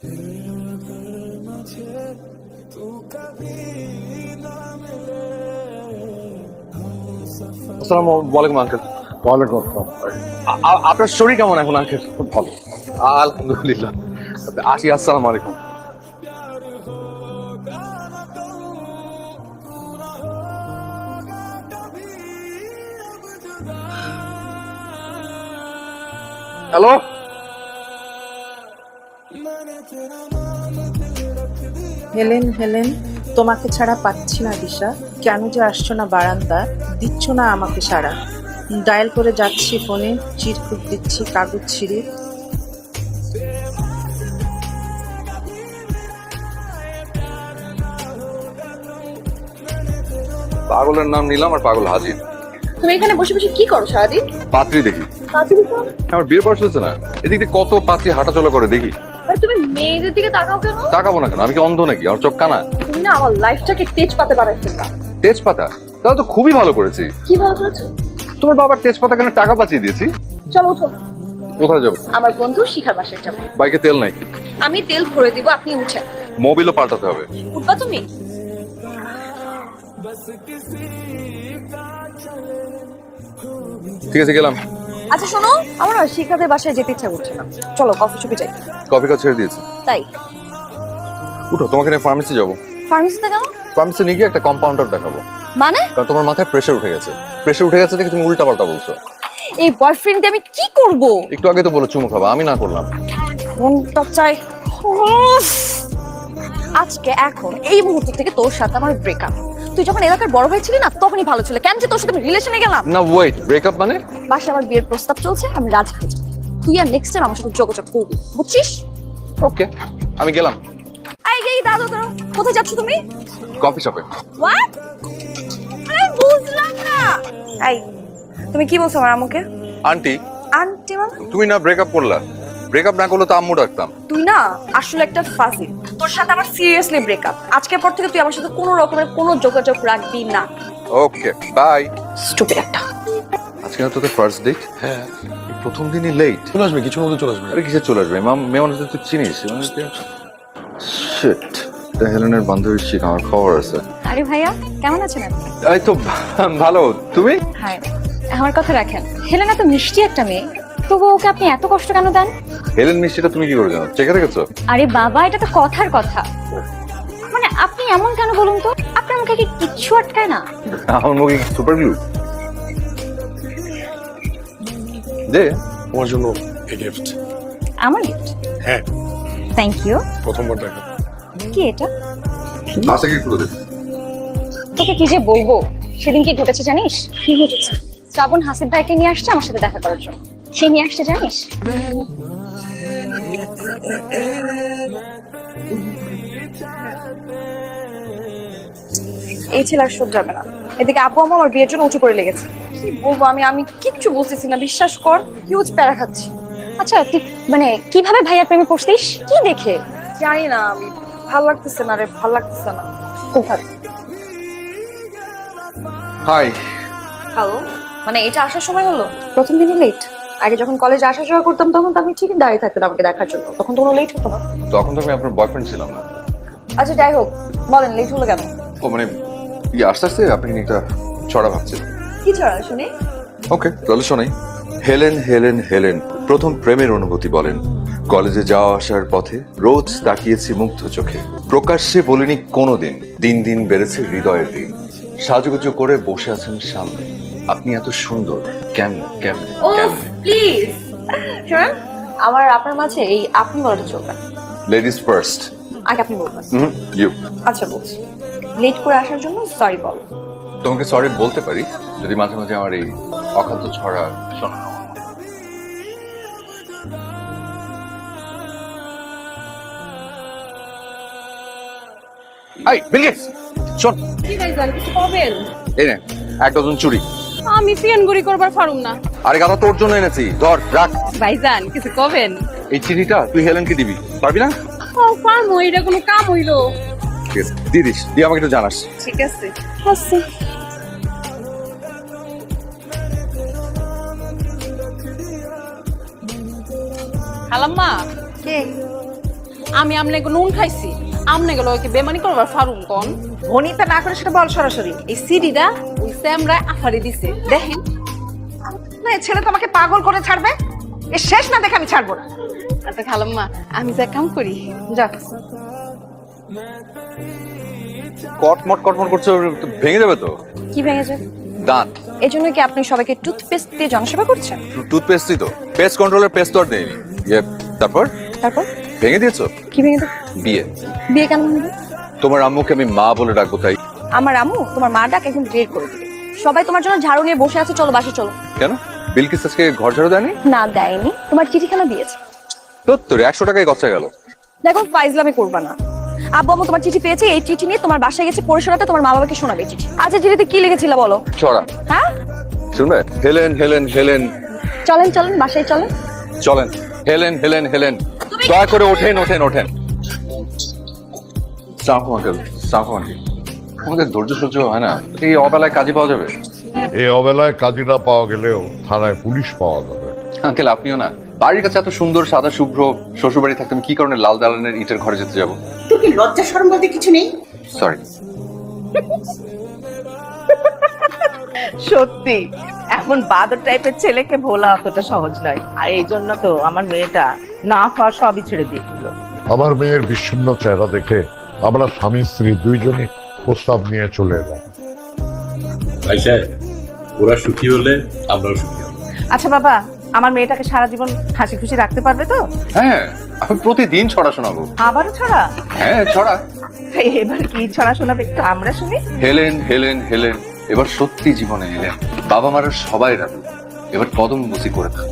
আসসালামু আলাইকুম আঙ্কেল। ওয়ালাইকুম আসসালাম। আ- আ- আপনার শরীর কেমন এখন আঙ্কেল? খুব ভালো। আলহামদুলিল্লাহ। আসি আসসালামু আলাইকুম। হ্যালো? হেলেন হেলেন তোমাকে ছাড়া পাচ্ছি না দিশা। কেন যে আসছো না বারান্দা দিচ্ছ না আমাকে সারা। ডায়াল করে যাচ্ছি ফোনে চিরকুট দিচ্ছি কাগজ ছিঁড়ে। পাগলের নাম নিলাম আর পাগল হাজির। তুমি এখানে বসে বসে কি করো সারাদিন? পাত্রী দেখি। আমার বিয়ে বয়স হচ্ছে না। এদিক দিয়ে কত পাত্রী হাঁটাচলা করে দেখি। তুমি মেয়েদের দিকে তাকাও কেন? তাকাবো না কেন? আমি কি অন্ধ নাকি? আমার চোখ কানা? তুমি না আমার লাইফটাকে তেজ পাতে পারাচ্ছো না তেজপাতা? তাহলে তো খুবই ভালো করেছি। কি ভালো করেছ? তোমার বাবার তেজপাতা কেন টাকা বাঁচিয়ে দিয়েছি? চলো উঠো। কোথায় যাব? আমার বন্ধু শিখার বাসায় যাব। বাইকে তেল নাই। আমি তেল ভরে দিব আপনি উঠেন। মোবিলও পাল্টাতে হবে। উঠবা তুমি? ঠিক আছে গেলাম। আচ্ছা শোনো আমার শিখাদের বাসায় যেতে ইচ্ছা করছে না। চলো কফি শপে যাই। কফি কাপ ছেড়ে দিয়েছি। তাই? উঠো তোমাকে নিয়ে ফার্মেসি যাব। ফার্মেসিতে কেন? ফার্মেসি নিয়ে গিয়ে একটা কম্পাউন্ডার দেখাবো। মানে? কারণ তোমার মাথায় প্রেশার উঠে গেছে। প্রেশার উঠে গেছে দেখে তুমি উল্টা পাল্টা বলছো। এই বয়ফ্রেন্ডকে আমি কি করব? একটু আগে তো বলে চুমু খাবা আমি না করলাম। মনটা চাই! আজকে এখন এই মুহূর্ত থেকে তোর সাথে আমার ব্রেকআপ তুই যখন এলাকার বড় ভাই ছিলি না তখনই ভালো ছিল। কেন যে তোর সাথে রিলেশনে গেলাম? না ওয়েট ব্রেকআপ মানে? বাসে আমার বিয়ের প্রস্তাব চলছে আমি রাজি হয়ে তুই আর নেক্সট টাইম আমার সাথে যোগাযোগ করবি বুঝছিস? ওকে আমি গেলাম। এই এই দাদু দাদু কোথায় যাচ্ছ তুমি? কফি শপে হোয়াট আরে বুঝলাম না। এই তুমি কি বলছো আমার আম্মুকে? আন্টি আন্টি মানে? তুমি না ব্রেকআপ করলা। ব্রেকআপ না করলে তো আম্মু ডাকতাম। তুই না আসলে একটা ফাজিল। তোর সাথে আমার সিরিয়াসলি ব্রেকআপ আজকের পর থেকে তুই আমার সাথে কোনো রকমের কোনো যোগাযোগ রাখবি না। ওকে বাই স্টুপিড একটা। আজকে না তোদের ফার্স্ট ডেট হ্যাঁ। প্রথম দিনই লেট চলে আসবে কিছুর মধ্যে চলে আসবে। আরে কিসে চলে আসবে? মাম তুই চিনিস। শিট হেলেনের বান্ধবীর শিখ আমার খবর আছে। আরে ভাইয়া কেমন আছেন আপনি? এই তো ভালো। তুমি? হাই আমার কথা রাখেন হেলেনা তো মিষ্টি একটা মেয়ে। তবু ওকে আপনি এত কষ্ট কেন দেন? হেলেন মিষ্টিটা তুমি কি করে জানো? চেকে রেখেছো আরে বাবা এটা তো কথার কথা। মানে আপনি এমন কেন বলুন তো? আপনার মুখে কি কিচ্ছু আটকায় না? আমার মুখে সুপার গ্লু দে তোমার জন্য এই গিফট আমার গিফট হ্যাঁ। থ্যাংক ইউ প্রথমবার দেখা। কি এটা? কি করে তোকে কি যে বলব? সেদিন কি ঘটেছে জানিস? কি ঘটেছে? শ্রাবণ হাসিব ভাইকে নিয়ে আসছে আমার সাথে দেখা করার জন্য। সে নিয়ে আসছে জানিস? এই ছেলে আর সহ্য যাবে না। এদিকে আপু আমা আমার বিয়ের জন্য উঁচু করে লেগেছে। কি বলব আমি? আমি কিচ্ছু বুঝতেছি না বিশ্বাস কর হিউজ প্যারা খাচ্ছি। আচ্ছা তুই মানে কীভাবে ভাইয়ার প্রেমে পড়ছিস? কি দেখে? জানি না আমি ভালো লাগতেছে না রে ভালো লাগতেছে না। কোথায়? হাই হ্যালো মানে এটা আসার সময় হলো? প্রথম দিনই লেট আগে যখন কলেজে আসা যাওয়া করতাম তখন তো আমি ঠিকই দাঁড়িয়ে থাকতাম আমাকে দেখার জন্য। তখন তো কোনো লেট হতো না। তখন তো আমি আপনার বয়ফ্রেন্ড ছিলাম না। আচ্ছা যাই হোক বলেন লেট হলো কেন? ও মানে ইয়ে আস্তে আস্তে আপনি একটা ছড়া ভাবছেন। কি ছড়া শুনি? ওকে তাহলে শোনাই। হেলেন হেলেন হেলেন প্রথম প্রেমের অনুভূতি বলেন। কলেজে যাওয়া আসার পথে রোজ তাকিয়েছি মুগ্ধ চোখে। প্রকাশ্যে বলিনি কোনোদিন দিন দিন বেড়েছে হৃদয়ের দিন। সাজুগুজু করে বসে আছেন সামনে। আপনি এত সুন্দর কেমন কেমন কেমন? প্লিজ শুনুন আমার আপনার মাঝে এই আপনি বলাটা চলবে। লেডিস ফার্স্ট আগে আপনি বলবেন ইউ আচ্ছা বলছি। লেট করে আসার জন্য সরি বল। তোমাকে সরি বলতে পারি যদি মাঝে মাঝে আমার এই অখাদ্য ছড়া শোনা আই বিল শোন। কি ভাইজান কিছু পাবেন? এই নে এক ডজন চুরি। আমি ফিয়ান গুড়ি করবার পারুম না। আরে গাদা তোর জন্য এনেছি। ধর রাখ। ভাইজান কিছু কবেন? এই চিঠিটা তুই হেলেনকে দিবি। পারবি না? ও পারমো এটা কোনো কাম হইল। ঠিক আছে দিয়ে দিস দিয়ে আমাকে একটু জানাস। ঠিক আছে। আচ্ছা খালাম্মা। কে? আমি আমনে নুন খাইছি আমনে গেল ওকে বেমানি করবার ফারুম কোন? ভনিতা না করে সেটা বল সরাসরি। এই সিডিটা ওই স্যামরায় আফারি দিছে দেখেন। না এ ছেলে তোমাকে পাগল করে ছাড়বে। এ শেষ না দেখে আমি ছাড়বো না। আচ্ছা খালাম্মা আমি যা কাম করি যা। কটমট কটমট করছে ভেঙে যাবে তো? কি ভেঙেছে দাঁত। এই জন্য কি আপনি সবাইকে টুথপেস্ট দিয়ে জনসেবা করছেন? টুথপেস্টই তো। পেস্ট কন্ট্রোলের পেস্ট তো আর দেয়নি। ইয়ে, তারপর? তারপর? ভেঙে দিয়েছ? কি ভেঙে? বিয়ে। বিয়ে কেন? তোমার আম্মুকে আমি মা বলে ডাকবো তাই। আমার আম্মু? তোমার মা ডাক একদম বের করে দিবে। সবাই তোমার জন্য ঝাড়ু নিয়ে বসে আছে চলো বাসে চলো। কেন? বিলকিস আজকে ঘর ঝাড়ু দেয়নি? না দেয়নি। তোমার চিঠিখানা দিয়েছে? সত্তর একশো টাকায় গচ্ছা গেল। দেখো ফাইজলামি করবা না। আব্বু আম্মু তোমার চিঠি পেয়েছে এই চিঠি নিয়ে তোমার বাসায় গেছে পড়ে শোনাতে তোমার মা বাবাকে শোনাবে চিঠি। আচ্ছা চিঠিতে কি লিখেছিল বলো? ছড়া। হ্যাঁ? শুনবে? হেলেন হেলেন হেলেন। চলেন চলেন বাসায় চলেন। চলেন। হেলেন হেলেন হেলেন। দয়া করে ওঠেন ওঠেন ওঠেন। Safu uncle Safu uncle. আমাদের ধৈর্য সহ্য হয় না। এই অবেলায় কাজে পাওয়া যাবে? এই অবেলায় কাজী না পাওয়া গেলেও থানায় পুলিশ পাওয়া যাবে। আঙ্কেল আপনিও না। বাড়ির কাছে এত সুন্দর সাদা শুভ্র শ্বশুর বাড়ি থাকতে আমি কি কারণে লাল দালানের ইটের ঘরে যেতে যাব? তোর কি লজ্জা সরম বলতে কিছু নেই? সরি সত্যি। এমন বাদর টাইপের ছেলেকে ভোলা অতটা সহজ নয়। আর এই জন্য তো আমার মেয়েটা না খাওয়া সবই ছেড়ে দিয়েছিল আমার মেয়ের বিচ্ছিন্ন চেহারা দেখে আমরা স্বামী স্ত্রী দুইজনে প্রস্তাব নিয়ে চলে এলাম। ভাই ওরা সুখী হলে আমরাও সুখী হব। আচ্ছা বাবা আমার মেয়েটাকে সারা জীবন হাসি খুশি রাখতে পারবে তো? হ্যাঁ আমি প্রতিদিন ছড়া শোনাবো। আবারও ছড়া? হ্যাঁ ছড়া। এবার কি ছড়া শোনাবে একটু আমরা শুনি। হেলেন হেলেন হেলেন। এবার সত্যি জীবনে এলেন বাবা মারা সবাই রাখবে এবার কদম বসে করে থাক।